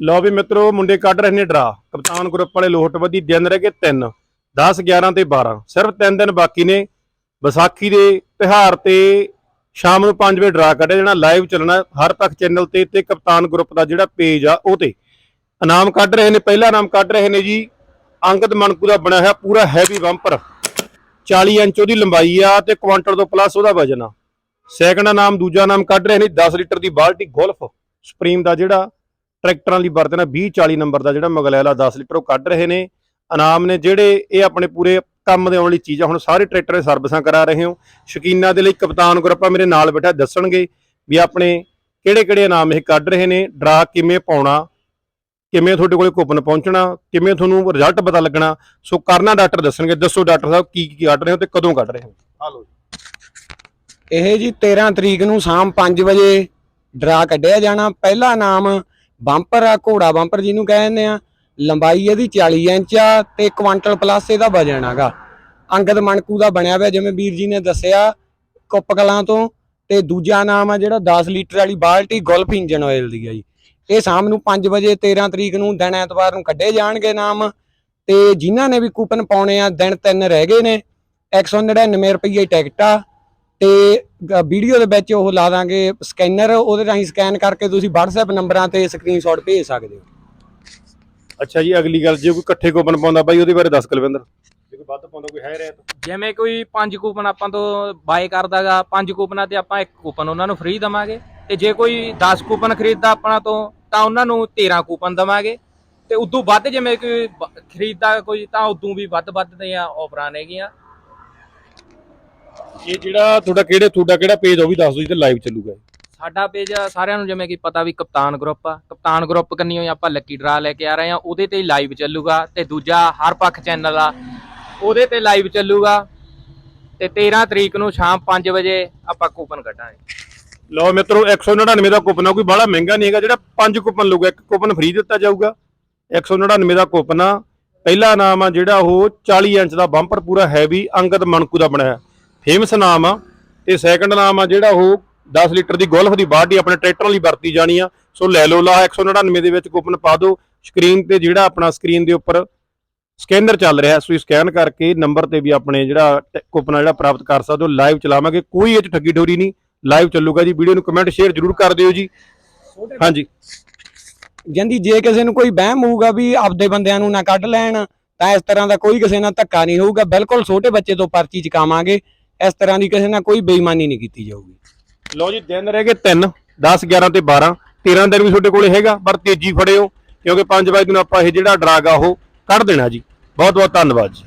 ਲਓ ਵੀ ਮਿੱਤਰੋ, ਮੁੰਡੇ ਕੱਢ ਰਹੇ ਨੇ ਡਰਾ। ਕਪਤਾਨ ਗਰੁੱਪ ਵਾਲੇ ਲੋਹਟਵਦੀ ਦਿਨ ਰਹਿ ਗਏ 3 10 11 ਤੇ 12 ਸਿਰਫ 3 ਦਿਨ ਬਾਕੀ ਨੇ। ਵਿਸਾਖੀ ਦੇ ਤਿਹਾਰ ਤੇ ਸ਼ਾਮ ਨੂੰ 5 ਵਜੇ ਡਰਾ ਕੱਢਿਆ ਜਾਣਾ। ਲਾਈਵ ਚੱਲਣਾ ਹਰ ਪੱਖ ਚੈਨਲ ਤੇ ਤੇ ਕਪਤਾਨ ਗਰੁੱਪ ਦਾ ਜਿਹੜਾ ਪੇਜ ਆ, ਉਹ ਤੇ। ਇਨਾਮ ਕੱਢ ਰਹੇ ਨੇ, ਪਹਿਲਾ ਇਨਾਮ ਕੱਢ ਰਹੇ ਨੇ ਜੀ। ਅੰਗਦ ਮਣਕੂ ਦਾ ਬਣਿਆ ਹੋਇਆ ਪੂਰਾ ਹੈਵੀ ਬੰਪਰ 40 ਇੰਚ ਉਹਦੀ ਲੰਬਾਈ ਆ ਤੇ ਕੁਆਂਟਲ ਤੋਂ ਪਲੱਸ ਉਹਦਾ ਵਜਨ ਆ। ਸੈਕੰਡ ਨਾਮ ਦੂਜਾ ਨਾਮ ਕੱਢ ਰਹੇ ਨੇ। 10 ਲੀਟਰ ਦੀ ਬਾਲਟੀ, ਗੋਲਫ। ਸੁਪਰੀਮ ਦਾ ਜਿਹੜਾ ਟਰੈਕਟਰਾਂ ਦੀ ਵਰਤਣਾ 20 40 ਨੰਬਰ ਦਾ ਜਿਹੜਾ ਮਗਲੈਲਾ 10 ਲੀਟਰ ਉਹ ਕੱਢ ਰਹੇ ਨੇ। ਇਨਾਮ ਨੇ ਜਿਹੜੇ ਇਹ ਆਪਣੇ ਪੂਰੇ ਕੰਮ ਦੇ ਆਉਣ ਵਾਲੀ ਚੀਜ਼ ਹੁਣ ਸਾਰੇ ਟਰੈਕਟਰ ਦੇ ਸਰਵਿਸਾਂ ਕਰਾ ਰਹੇ ਹੋ। ਸ਼ਕੀਨਾਂ ਦੇ ਲਈ ਕਪਤਾਨ ਗਰੁੱਪਾ ਮੇਰੇ ਨਾਲ ਬੈਠਾ ਦੱਸਣਗੇ ਵੀ ਆਪਣੇ ਕਿਹੜੇ ਕਿਹੜੇ ਇਨਾਮ ਇਹ ਕੱਢ ਰਹੇ ਨੇ ਡਰਾ ਕਿਵੇਂ ਪਾਉਣਾ ਕਿਵੇਂ ਤੁਹਾਡੇ ਕੋਲੇ ਕੂਪਨ ਪਹੁੰਚਣਾ ਕਿਵੇਂ ਤੁਹਾਨੂੰ ਰਿਜ਼ਲਟ ਪਤਾ ਲੱਗਣਾ। ਸੋ ਕਰਨਾ ਡਾਕਟਰ ਦੱਸਣਗੇ ਦੱਸੋ ਡਾਕਟਰ ਸਾਹਿਬ ਕੀ ਕੀ ਕੱਢ ਰਹੇ ਹੋ ਤੇ ਕਦੋਂ ਕੱਢ ਰਹੇ ਹੋ? ਇਹ ਜੀ 13 ਤਰੀਕ ਨੂੰ ਸ਼ਾਮ 5 ਵਜੇ ਡਰਾ ਕੱਢਿਆ ਜਾਣਾ। ਪਹਿਲਾ ਨਾਮ ਬੰਪਰ ਆ, ਘੋੜਾ ਬੰਪਰ ਜਿਹਨੂੰ ਕਹਿੰਦੇ ਆ, ਲੰਬਾਈ ਇਹਦੀ 40 ਇੰਚ ਆ ਤੇ ਕੁਆਂਟਲ ਪਲੱਸ ਇਹਦਾ ਵਜਨ ਹੈਗਾ। ਅੰਗਦ ਮਣਕੂ ਦਾ ਬਣਿਆ ਹੋਇਆ ਜਿਵੇਂ ਵੀਰ ਜੀ ਨੇ ਦੱਸਿਆ ਕੁੱਪ ਤੋਂ, ਤੇ ਦੂਜਾ ਨਾਮ ਆ ਜਿਹੜਾ 10 ਲੀਟਰ ਵਾਲੀ ਬਾਲਟੀ, ਗੋਲਫ ਇੰਜਨ ਆਇਲ ਦੀ ਆ ਜੀ। ਇਹ ਸ਼ਾਮ ਨੂੰ 5 ਵਜੇ 13 ਤਰੀਕ ਨੂੰ ਦਿਨ ਐਤਵਾਰ ਨੂੰ ਕੱਢੇ ਜਾਣਗੇ ਨਾਮ, ਤੇ ਜਿਨ੍ਹਾਂ ਨੇ ਵੀ ਕੂਪਨ ਪਾਉਣੇ ਆ, ਦਿਨ ਤਿੰਨ ਰਹਿ ਗਏ ਨੇ 199 ਰੁਪਏ ਟਿਕਟ ਆ, ਤੇ ਵੀਡੀਓ ਦੇ ਵਿੱਚ ਉਹ ਲਾ ਦਾਂਗੇ ਸਕੈਨਰ ਉਹਦੇ ਰਾਹੀਂ ਸਕੈਨ ਕਰਕੇ ਤੁਸੀਂ WhatsApp ਨੰਬਰਾਂ ਤੇ ਸਕਰੀਨਸ਼ਾਟ ਭੇਜ ਸਕਦੇ ਹੋ। ਅੱਛਾ ਜੀ ਅਗਲੀ ਗੱਲ ਜੇ ਕੋਈ ਇਕੱਠੇ ਕੂਪਨ ਪਾਉਂਦਾ ਬਾਈ ਉਹਦੇ ਬਾਰੇ ਦੱਸ ਕੁਲਵਿੰਦਰ। ਜੇ ਕੋਈ ਵੱਧ ਪਾਉਂਦਾ ਕੋਈ ਹੈ ਰਹਿ ਤਾਂ। ਜਿਵੇਂ ਕੋਈ ਪੰਜ ਕੂਪਨ ਆਪਾਂ ਤੋਂ ਬਾਏ ਕਰਦਾਗਾ ਪੰਜ ਕੂਪਨਾਂ ਤੇ ਆਪਾਂ ਇੱਕ ਕੂਪਨ ਉਹਨਾਂ ਨੂੰ ਫ੍ਰੀ ਦਵਾਂਗੇ। ਤੇ ਜੇ ਕੋਈ 10 ਕੂਪਨ ਖਰੀਦਦਾ ਆਪਣਾ ਤੋਂ ਤਾਂ ਉਹਨਾਂ ਨੂੰ 13 ਕੂਪਨ ਦਵਾਂਗੇ। ਤੇ ਉਦੋਂ ਵੱਧ ਜਿਵੇਂ ਕੋਈ ਖਰੀਦਦਾ ਕੋਈ ਤਾਂ ਉਦੋਂ ਵੀ ਵੱਧ ਵੱਧ ਦੀਆਂ ਆਫਰਾਂ ਨੇਗੀਆਂ ਇਹ ਜਿਹੜਾ ਤੁਹਾਡਾ ਕਿਹੜੇ ਤੁਹਾਡਾ ਕਿਹੜਾ ਪੇਜ ਉਹ ਵੀ ਦੱਸ ਦਿਓ ਜੀ ਤੇ ਲਾਈਵ ਚੱਲੂਗਾ ਇਹ। ਸਾਡਾ ਪੇਜ ਸਾਰਿਆਂ ਨੂੰ ਜਿਵੇਂ ਕਿ ਪਤਾ ਵੀ ਕਪਤਾਨ ਗਰੁੱਪ ਆ। ਕਪਤਾਨ ਗਰੁੱਪ ਕੰਨੀ ਹੋਈ ਆਪਾਂ ਲੱਕੀ ਡਰਾ ਲੈ ਕੇ ਆ ਰਹੇ ਆ। ਉਹਦੇ ਤੇ ਹੀ ਲਾਈਵ ਚੱਲੂਗਾ ਤੇ ਦੂਜਾ ਹਰ ਪੱਖ ਚੈਨਲ ਆ। ਉਹਦੇ ਤੇ ਲਾਈਵ ਚੱਲੂਗਾ ਤੇ 13 ਤਰੀਕ ਨੂੰ ਸ਼ਾਮ 5 ਵਜੇ ਆਪਾਂ ਕੂਪਨ ਕੱਢਾਂਗੇ। ਲਓ ਮਿੱਤਰੋ 199 ਦਾ ਕੂਪਨ ਆ ਕੋਈ ਬੜਾ ਮਹਿੰਗਾ ਨਹੀਂ ਹੈਗਾ। ਜਿਹੜਾ ਪੰਜ ਕੂਪਨ ਲਊਗਾ ਇੱਕ ਕੂਪਨ ਫ੍ਰੀ ਦਿੱਤਾ ਜਾਊਗਾ। 199 ਦਾ ਕੂਪਨ ਆ। ਪਹਿਲਾ ਨਾਮ ਆ ਜਿਹੜਾ ਉਹ 40 ਇੰਚ ਦਾ ਬੰਪਰ ਪੂਰਾ ਹੈਵੀ ਅੰਗਦ ਮਣਕੂ ਦਾ ਬਣਿਆ। ਫੇਮਸ ਨਾਮ ਆ ਤੇ ਸੈਕੰਡ ਨਾਮ ਆ ਜਿਹੜਾ ਉਹ 10 ਲੀਟਰ ਦੀ ਗੋਲਫ ਦੀ ਬਾਲਟੀ ਆਪਣੇ ਟਰੈਕਟਰ ਲਈ ਵਰਤੀ ਜਾਣੀ ਆ। ਸੋ ਲੈ ਲਓ, ਲਾ 199 ਦੇ ਵਿੱਚ ਕੂਪਨ ਪਾ ਦਿਓ। ਸਕਰੀਨ ਤੇ ਜਿਹੜਾ ਆਪਣਾ ਸਕਰੀਨ ਦੇ ਉੱਪਰ ਸਕੈਨਰ ਚੱਲ ਰਿਹਾ ਸੋ ਸਕੈਨ ਕਰਕੇ ਨੰਬਰ ਤੇ ਵੀ ਆਪਣੇ ਜਿਹੜਾ ਕੂਪਨ ਜਿਹੜਾ ਪ੍ਰਾਪਤ ਕਰ ਸਕਦੇ ਹੋ। ਲਾਈਵ ਚਲਾਵਾਂਗੇ, ਕੋਈ ਇਹ 'ਚ ਠੱਗੀ ਠੋਰੀ ਨਹੀਂ। ਲਾਈਵ ਚੱਲੂਗਾ ਜੀ। ਵੀਡੀਓ ਨੂੰ ਕਮੈਂਟ ਸ਼ੇਅਰ ਜਰੂਰ ਕਰ ਦਿਓ ਜੀ। ਹਾਂਜੀ। ਜਾਂਦੀ ਜੇ ਕਿਸੇ ਨੂੰ ਕੋਈ ਵਹਿਮ ਹੋਊਗਾ ਵੀ ਆਪਦੇ ਬੰਦਿਆਂ ਨੂੰ ਨਾ ਕੱਢ ਲੈਣ, ਤਾਂ ਇਸ ਤਰ੍ਹਾਂ ਦਾ ਕੋਈ ਕਿਸੇ ਨਾਲ ਧੱਕਾ ਨਹੀਂ ਹੋਊਗਾ। ਬਿਲਕੁਲ ਛੋਟੇ ਬੱਚੇ ਤੋਂ ਪਰਚੀ ਚਕਾਵਾਂਗੇ। ਇਸ ਤਰ੍ਹਾਂ ਦੀ ਕਿਸੇ ਨਾਲ ਕੋਈ ਬੇਈਮਾਨੀ ਨਹੀਂ ਕੀਤੀ ਜਾਊਗੀ। ਲਓ ਜੀ, ਦਿਨ ਰਹਿ ਗਏ 3 10 11 ਤੇ 12 13 ਦਿਨ ਵੀ ਤੁਹਾਡੇ ਕੋਲੇ ਹੈਗਾ, ਪਰ ਤੇਜ਼ੀ ਫੜਿਓ, ਕਿਉਂਕਿ 5 ਵਜੇ ਨੂੰ ਆਪਾਂ ਇਹ ਜਿਹੜਾ ਡਰਾਗ ਆ ਉਹ ਕੱਢ ਦੇਣਾ ਜੀ। ਬਹੁਤ ਬਹੁਤ ਧੰਨਵਾਦ ਜੀ।